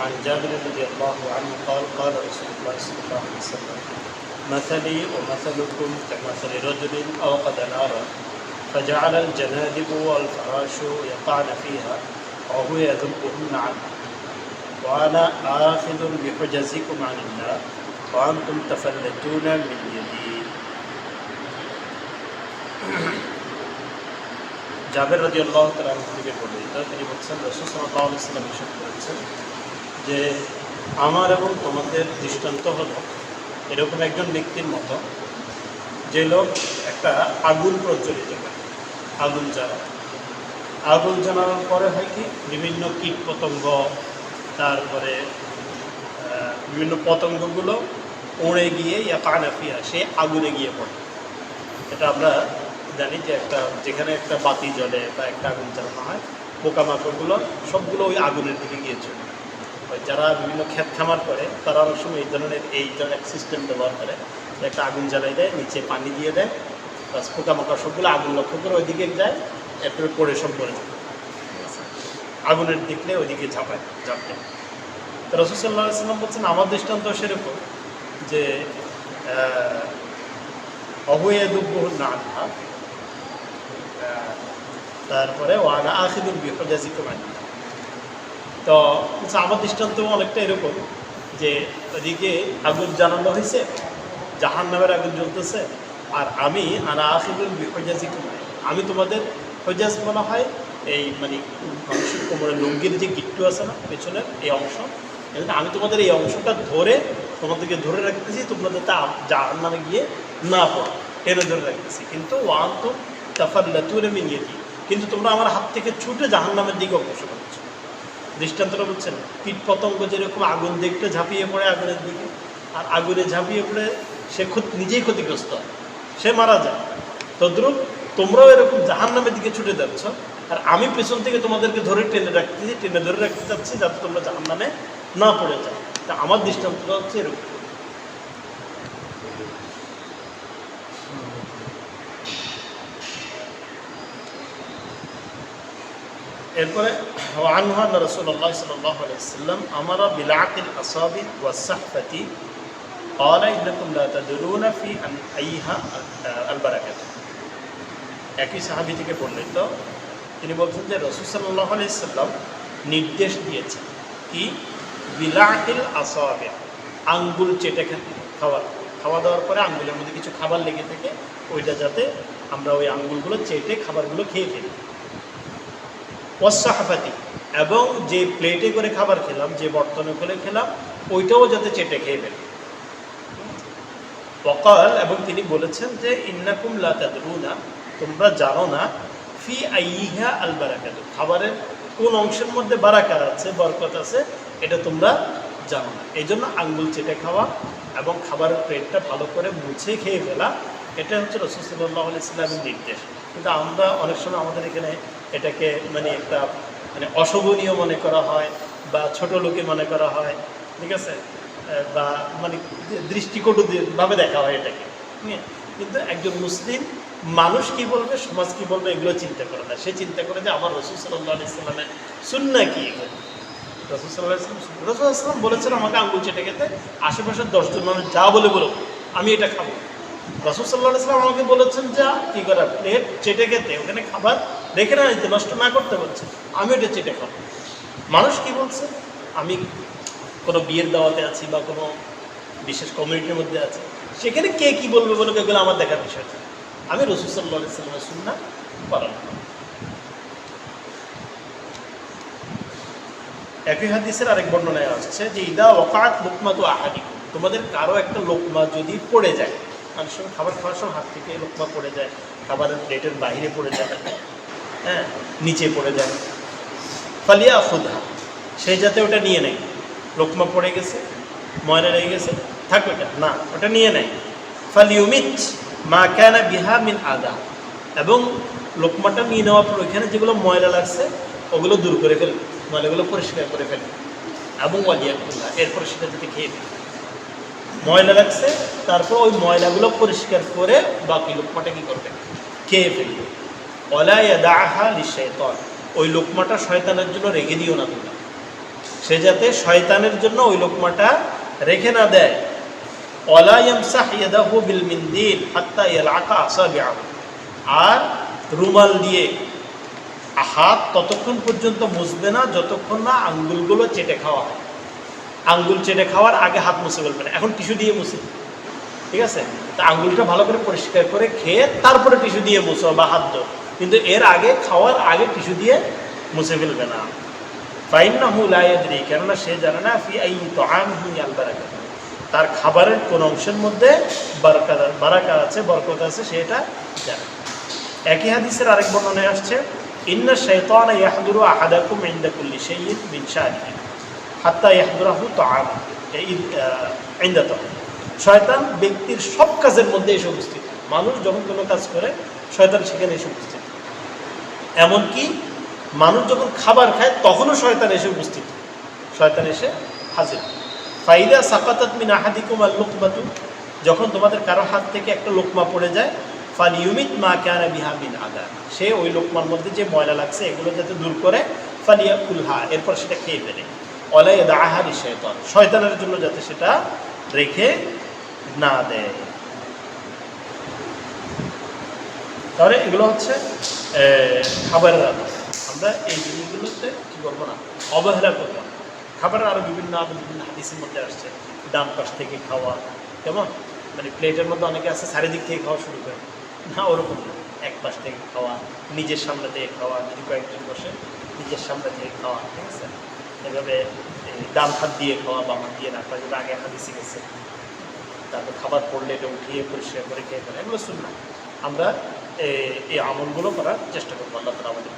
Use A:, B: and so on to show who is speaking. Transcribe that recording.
A: عن جابر رضي الله عنه قال قال رسول الله صلى الله عليه وسلم مثلي ومثلكم كمثل رجل أوقد نارا فجعل الجنادب والفراش يقعن فيها وهو يذبهن عنه وأنا آخذ بحجزكم عن النار وأنتم تفلتون من يدي জাবের রাজি আল্লাহ তালা থেকে বর্ণিত তিনি বলছেন রসুল সাল্লাহ ইসলাম ইসাদ করেছেন যে আমার এবং তোমাদের দৃষ্টান্ত হলো এরকম একজন ব্যক্তির মতো যে লোক একটা আগুন প্রজ্বলিত করে, আগুন জ্বালায়। আগুন জ্বালানোর পরে হয় কি? বিভিন্ন কীট পতঙ্গ তারপরে বিভিন্ন পতঙ্গগুলো উড়ে গিয়ে ইয়া কানাফিয়া, সে আগুনে গিয়ে পড়ে। এটা আমরা জানি যে একটা, যেখানে একটা বাতি জ্বলে বা একটা আগুন জ্বালানো হয়, পোকামাকড়গুলো সবগুলো ওই আগুনের দিকে গিয়ে চলে। যারা বিভিন্ন ক্ষেত খামার করে, তারা অনেক সময় এই ধরনের এই ধরনের সিস্টেম ব্যবহার করে। একটা আগুন জ্বালাই দেয়, নিচে পানি দিয়ে দেয়, বাস পোকামাকড় সবগুলো আগুন লক্ষ্য করে ওইদিকে যায়, এরপরে পড়ে সব পড়ে আগুনের দিকলে ওইদিকে ঝাঁপায় ঝাঁপতে তো রসুসাল্লাহ সাল্লাম বলছেন, আমার দৃষ্টান্ত সেরকম যে অবয়ে দুব্বহ না তারপরে ওয়ানা আখিদুল বিহজাজি কমানি তো আমার দৃষ্টান্ত অনেকটা এরকম যে ওদিকে আগুন জানানো হয়েছে জাহান নামের আগুন জ্বলতেছে, আর আমি আনা কমানি আমি তোমাদের হজাজ মনে হয় এই মানে মানুষের কোমরের লুঙ্গির যে গিট্টু আছে না, পেছনের এই অংশ আমি তোমাদের এই অংশটা ধরে তোমাদেরকে ধরে রাখতেছি তোমাদের তা জাহান নামে গিয়ে না পড়ো। টেনে ধরে রাখতেছি। কিন্তু ওয়ান তো তাফার লাতুরে মিনিয়ে কিন্তু তোমরা আমার হাত থেকে ছুটে জাহান নামের দিকে অগ্রসর হচ্ছ। দৃষ্টান্তটা বলছেন কীট পতঙ্গ যেরকম আগুন দেখতে ঝাঁপিয়ে পড়ে আগুনের দিকে, আর আগুনে ঝাঁপিয়ে পড়ে সে নিজেই ক্ষতিগ্রস্ত হয়, সে মারা যায়। তদ্রুপ তোমরাও এরকম জাহান নামের দিকে ছুটে যাচ্ছ, আর আমি পেছন থেকে তোমাদেরকে ধরে টেনে রাখতেছি, টেনে ধরে রাখতে চাচ্ছি যাতে তোমরা জাহান নামে না পড়ে যাও। তা আমার দৃষ্টান্তটা হচ্ছে এরকম। এরপরে আনহান রসুল্লাহ সাল্লাহ আলাইসাল্লাম আমারা বিলাকিল আসাবি ওয়াসাহফাতি قال إنكم لا تدرون في أن أيها البركة একই সাহাবি থেকে বর্ণিত তিনি বলছেন যে রসুল সাল্লাহ আলাইসাল্লাম নির্দেশ দিয়েছেন কি বিলাকিল আসাবে আঙ্গুল চেটে খেতে খাওয়া খাওয়া দাওয়ার পরে আঙ্গুলের মধ্যে কিছু খাবার লেগে থাকে ওইটা যাতে আমরা ওই আঙ্গুলগুলো চেটে খাবারগুলো খেয়ে ফেলি ওয়াসাহাফাতি এবং যে প্লেটে করে খাবার খেলাম, যে বর্তনে করে খেলাম, ওইটাও যাতে চেটে খেয়ে ফেলি। বকাল এবং তিনি বলেছেন যে, ইন্নাকুম লা তাদরুনা তোমরা জানো না, ফি আইহা আল বারাকাত খাবারের কোন অংশের মধ্যে বারাকা আছে, বরকত আছে, এটা তোমরা জানো না। এই জন্য আঙ্গুল চেটে খাওয়া এবং খাবারের প্লেটটা ভালো করে মুছে খেয়ে ফেলা এটা হচ্ছে রসুল্লাহ ইসলামের নির্দেশ। কিন্তু আমরা অনেক সময় আমাদের এখানে এটাকে মানে একটা মানে অশোভনীয় মনে করা হয় বা ছোট লোকে মনে করা হয়, ঠিক আছে? বা মানে দৃষ্টিকটু ভাবে দেখা হয় এটাকে? কিন্তু একজন মুসলিম মানুষ কি বলবে, সমাজ কি বলবে, এগুলো চিন্তা করে না। সে চিন্তা করে যে আমার রসুল সাল্লাহ ইসলামের সুন্না কি? রসুল সাল্লাহ ইসলাম রসুল ইসলাম বলেছেন আমাকে আঙ্গুল চেটে খেতে, আশেপাশের দশজন মানুষ যা বলে বলো আমি এটা খাব। রসুল সাল্লাহ ইসলাম আমাকে বলেছেন, যা, কী করা প্লেট চেটে খেতে, ওখানে খাবার রেখে না নিতে নষ্ট না করতে বলছে, আমি ওটা চেটে খাব। মানুষ কি বলছে? আমি কোনো বিয়ের দাওয়াতে আছি বা কোনো বিশেষ কমিউনিটির মধ্যে আছি, সেখানে কে কি বলবে বলে এগুলো আমার দেখার বিষয়। আমি রসুল সাল্লাহ ইসলামের সুন্না পালন একই হাদিসের আরেক বর্ণনায় আসছে যে, ইদা ওকাত লোকমা তো আহারি তোমাদের কারও একটা লোকমা যদি পড়ে যায় সময় খাবার খাওয়ার সময় হাত থেকে লোকমা পড়ে যায়, খাবারের প্লেটের বাইরে পড়ে যায় হ্যাঁ নিচে পড়ে যায়। ফালিয়া খুদা সেই যাতে ওটা নিয়ে নেয়। লোকমা পড়ে গেছে ময়লা লেগে গেছে, থাক ওটা, না, ওটা নিয়ে নেয়। ফালিউমিত মা কেনা বিহা মিন আদা, এবং লোকমাটা নিয়ে নেওয়ার পর ওইখানে যেগুলো ময়লা লাগছে, ওগুলো দূর করে ফেলবে ময়লাগুলো পরিষ্কার করে ফেলবে এবং ওয়ালিয়া খুললা এরপর সেটা যাতে খেয়ে ফেলবে ময়লা লাগছে, তারপর ওই ময়লাগুলো পরিষ্কার করে বাকি লোকমাটা কী করবে? খেয়ে ফেলবে। অলাইয়া দাহা লিশাইতন। ওই লোকমাটা শয়তানের জন্য রেখে দিও না তোমরা। সে যাতে শয়তানের জন্য ওই লোকমাটা রেখে না দেয়। আর রুমাল দিয়ে হাত ততক্ষণ পর্যন্ত মুছবে না, যতক্ষণ না আঙ্গুলগুলো চেটে খাওয়া হয়। আঙ্গুল চেটে খাওয়ার আগে হাত মুছে ফেলবে না। এখন টিস্যু দিয়ে মুছে। ঠিক আছে? তা আঙ্গুলটা ভালো করে পরিষ্কার করে খেয়ে তারপরে টিস্যু দিয়ে মুছো বা হাত ধো কিন্তু এর আগে খাওয়ার আগে টিস্যু দিয়ে মুছে ফেলবে না। ফাইন না হু লাইয়াদি কেননা সে জানে না, ফি আই তো আম হুই আল বারাকা। তার খাবারের কোন অংশের মধ্যে বারাকা বারাকা আছে, বরকত আছে সেটা জানে। একই হাদিসের আরেক বর্ণনায় আসছে, ইন্না শাইতান ইয়াহদুরু আহাদাকুম ইনদা কুল্লি শাইইন মিন শাআনিহি, হাত্তা ইয়াহদুরাহু তাআম। ইনদা তাআম শয়তান ব্যক্তির সব কাজের মধ্যে এসে উপস্থিত। মানুষ যখন কোনো কাজ করে, শয়তান সেখানে এসে উপস্থিত। এমনকি মানুষ যখন খাবার খায়, তখনও শয়তান এসে উপস্থিত। শয়তান এসে হাজির। ফাইদা সাকাতাত মিন আহাদিকুম আল লুকমাতু যখন তোমাদের কারও হাত থেকে একটা লোকমা পড়ে যায় ফালিউমিত মা কেন বিহা বিন আদা। সে ওই লোকমার মধ্যে যে ময়লা লাগছে, এগুলো যাতে দূর করে ফালিয়া কুলহা এরপর সেটা খেয়ে ফেলে। অলাই দাহারি শয়তান। শয়তানের জন্য যাতে সেটা রেখে না দেয়। তাহলে এগুলো হচ্ছে খাবারের আদব। আমরা এই জিনিসগুলোতে কী করব না, অবহেলা করব না। খাবারের আরও বিভিন্ন আরও বিভিন্ন হাদিসের মধ্যে আসছে ডান পাশ থেকে খাওয়া, কেমন? মানে প্লেটের মধ্যে অনেকে আছে, চারিদিক থেকে খাওয়া শুরু করে। না, ওরকম না। এক পাশ থেকে খাওয়া, নিজের সামনে থেকে খাওয়া, যদি কয়েকজন বসে নিজের সামনে থেকে খাওয়া, ঠিক আছে? এভাবে ডান হাত দিয়ে খাওয়া বাম হাত দিয়ে রাখা যেটা আগে হাদিসে গেছে। তারপর খাবার পড়লে এটা উঠিয়ে পরিষ্কার করে খেয়ে ফেলে। এগুলো শুন না আমরা এই আমলগুলো করার চেষ্টা করব। আল্লাহ তালা আমাদের